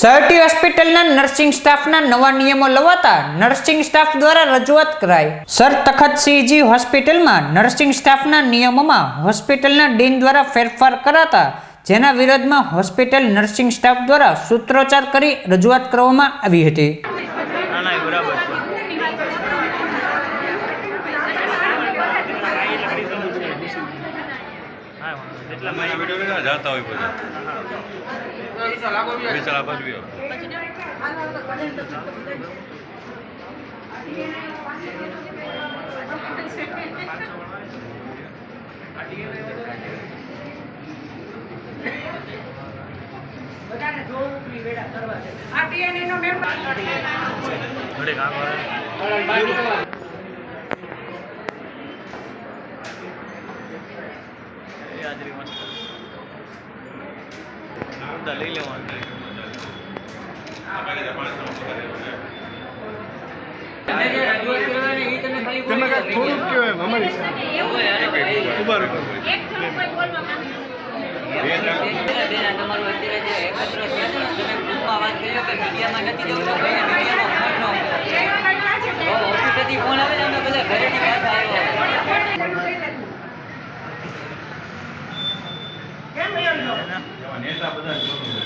સહટી હોસ્પિટલના નર્સિંગ સ્ટાફના નવા નિયમો લવાતા નર્સિંગ સ્ટાફ દ્વારા રજૂઆત કરાઈ. સર તખત સિંહજી હોસ્પિટલમાં નર્સિંગ સ્ટાફના નિયમોમાં હોસ્પિટલના ડીન દ્વારા ફેરફાર કરાતા, જેના વિરોધમાં હોસ્પિટલ નર્સિંગ સ્ટાફ દ્વારા સૂત્રોચ્ચાર કરી રજૂઆત કરવામાં આવી હતી ના ના એ બરાબર છે હા વાંધો નહીં. એટલા મેં માટે વીડિયો ના જાતા હોય બધા. વિશાલ આ ટીએનએ નો મેમ્બર ઘડે કામ એ બધા લઈ લેવાનું. બે ત્રણ તમારું અત્યારે જે એકત્ર છે તમે ગ્રુપમાં વાત કરી કે મીડિયામાં નથી જવું મીડિયામાં ફોન ન કરો. તો ઓફિસેથી ફોન આવે ને અમે બધા ઘરેથી પાછા આવ્યા એવા નેતા બધા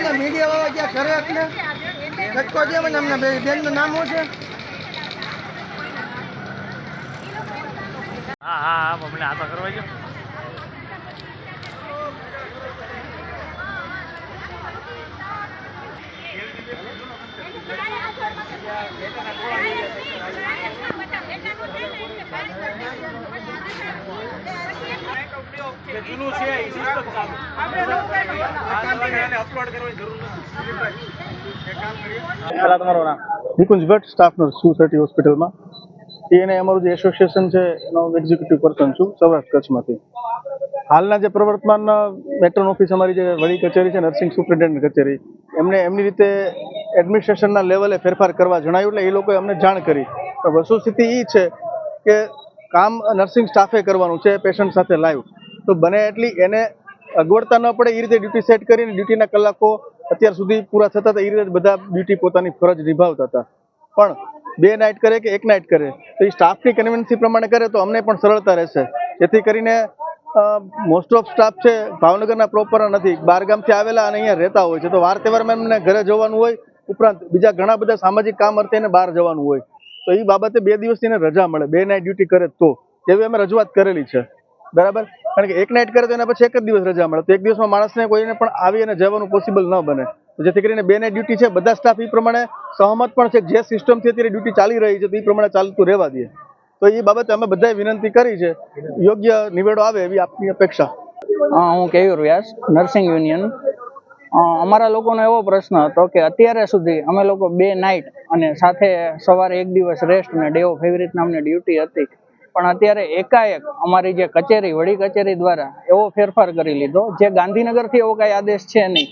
ના મીડિયા વાળા ક્યાં કરે એટલે? લટકો છે મને અમને બેનનું નામ શું છે? હા હા હા મને આ તો કરવા જો પહેલા તમારું નામ? નિકુંજ ભટ્ટ સ્ટાફ નર્સ સુસર્ટી હોસ્પિટલમાં એને અમારું જે એસોસિએશન છે એનો એક્ઝિક્યુટિવ પર્સન છું સૌરાષ્ટ્ર કચ્છમાંથી. હાલના જે પ્રવર્તમાન મેટ્રોન ઓફિસ અમારી જે વડી કચેરી છે નર્સિંગ સુપ્રિન્ટેન્ડન્ટ કચેરી એમને એમની રીતે એડમિનિસ્ટ્રેશનના લેવલે ફેરફાર કરવા જણાવ્યું એટલે એ લોકોએ અમને જાણ કરી. તો વસ્તુસ્થિતિ એ છે કે કામ નર્સિંગ સ્ટાફે કરવાનું છે પેશન્ટ સાથે લાઈવ તો બને એટલી એને અગવડતા ન પડે, એ રીતે ડ્યુટી સેટ કરીને ડ્યુટીના કલાકો અત્યાર સુધી પૂરા થતા હતા, એ રીતે બધા ડ્યુટી પોતાની ફરજ નિભાવતા હતા. પણ બે નાઇટ કરે કે એક નાઇટ કરે? તો એ સ્ટાફની કન્વિન્સી પ્રમાણે કરે તો અમને પણ સરળતા રહેશે. જેથી કરીને મોસ્ટ ઓફ સ્ટાફ છે, ભાવનગરના પ્રોપર નથી. બહારગામથી આવેલા અને અહીંયા રહેતા હોય છે. તો વાર તહેવારમાં એમને ઘરે જવાનું હોય, ઉપરાંત બીજા ઘણા બધા સામાજિક કામ અર્થે એને બહાર જવાનું હોય. તો એ બાબતે બે દિવસની રજા મળે. બે નાઇટ ડ્યુટી કરે તો. એવી અમે રજૂઆત કરેલી છે. બરાબર? કારણ કે એક નાઇટ કરે તો એના પછી એક જ દિવસ રજા મળે. તો એક દિવસમાં માણસને કોઈને પણ આવી અને જવાનું પોસિબલ ન બને. જેથી કરીને બે નાઇટ ડ્યુટી છે, બધા સ્ટાફ એ પ્રમાણે સહમત પણ છે જે સિસ્ટમથી અત્યારે ડ્યુટી ચાલી રહી છે, તો એ પ્રમાણે ચાલતું રહેવા દે. તો એ બાબતે અમે બધાએ વિનંતી કરી છે, યોગ્ય નિવેડો આવે એવી આપની અપેક્ષા. હા, હું કેયુર વ્યાસ નર્સિંગ યુનિયન અમારા લોકોનો એવો પ્રશ્ન હતો કે અત્યારે સુધી અમે લોકો બે નાઇટ અને સાથે સવારે એક દિવસ રેસ્ટ અને ડે ઓફ એવી રીતના અમને ડ્યુટી હતી. પણ અત્યારે એકાએક અમારી જે કચેરી, વડી કચેરી દ્વારા એવો ફેરફાર કરી લીધો, જે ગાંધીનગરથી એવો કાંઈ આદેશ છે નહીં.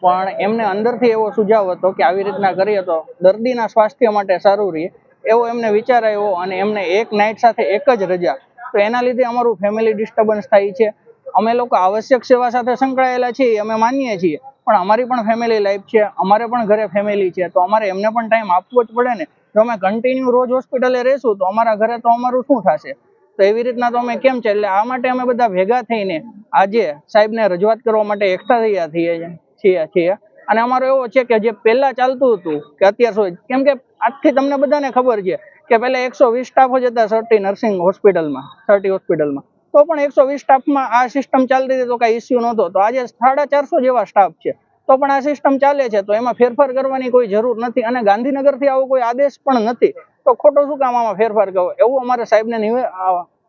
પણ એમને અંદરથી એવો સુઝાવ હતો કે આવી રીતના કરીએ તો દર્દીના સ્વાસ્થ્ય માટે સારું રહે. એવો એમને વિચાર આવ્યો અને એમને એક નાઇટ સાથે એક જ રજા. તો એના લીધે અમારું ફેમિલી ડિસ્ટર્બન્સ થાય છે. અમે લોકો આવશ્યક સેવા સાથે સંકળાયેલા છીએ, અમે માનીએ છીએ. પણ અમારી પણ ફેમિલી લાઈફ છે, અમારે પણ ઘરે ફેમિલી છે. તો અમારે એમને પણ ટાઈમ આપવો જ પડે ને. જો અમે કન્ટિન્યુ રોજ હોસ્પિટલે રહેશું, તો અમારા ઘરે તો અમારું શું થશે? તો એવી રીતના તો અમે કેમ છે? એટલે આ માટે અમે બધા ભેગા થઈને આજે સાહેબને રજૂઆત કરવા માટે એકઠા થયા થઈએ છીએ છીએ. અને અમારો એવો છે કે જે પહેલા ચાલતું હતું, કે અત્યાર સુધી, કેમ કે આજથી તમને બધાને ખબર છે કે પહેલા એકસો વીસ સ્ટાફ જ હતા સર્ટી નર્સિંગ હોસ્પિટલમાં સર્ટી હોસ્પિટલમાં તો પણ એકસો વીસ સ્ટાફમાં આ સિસ્ટમ ચાલતી હતી તો કાંઈ ઇસ્યુ નહોતો. તો આજે સાડા ચારસો જેવા સ્ટાફ છે. તો પણ આ સિસ્ટમ ચાલે છે તો એમાં ફેરફાર કરવાની કોઈ જરૂર નથી અને ગાંધીનગરથી આવો કોઈ આદેશ પણ નથી તો ખોટો શું કામ આમાં ફેરફાર કરવો? એવું અમારે સાહેબને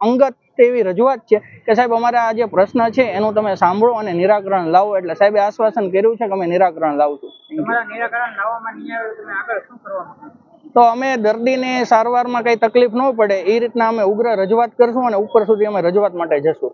અંગત એવી રજૂઆત છે કે સાહેબ અમારા આ જે પ્રશ્ન છે એનું તમે સાંભળો અને નિરાકરણ લાવો એટલે સાહેબે આશ્વાસન કર્યું છે કે અમે નિરાકરણ લાવશું. તો અમે દર્દીને સારવારમાં કઈ તકલીફ ન પડે એ રીતના અમે ઉગ્ર રજૂઆત કરશું અને ઉપર સુધી અમે રજૂઆત માટે જશું.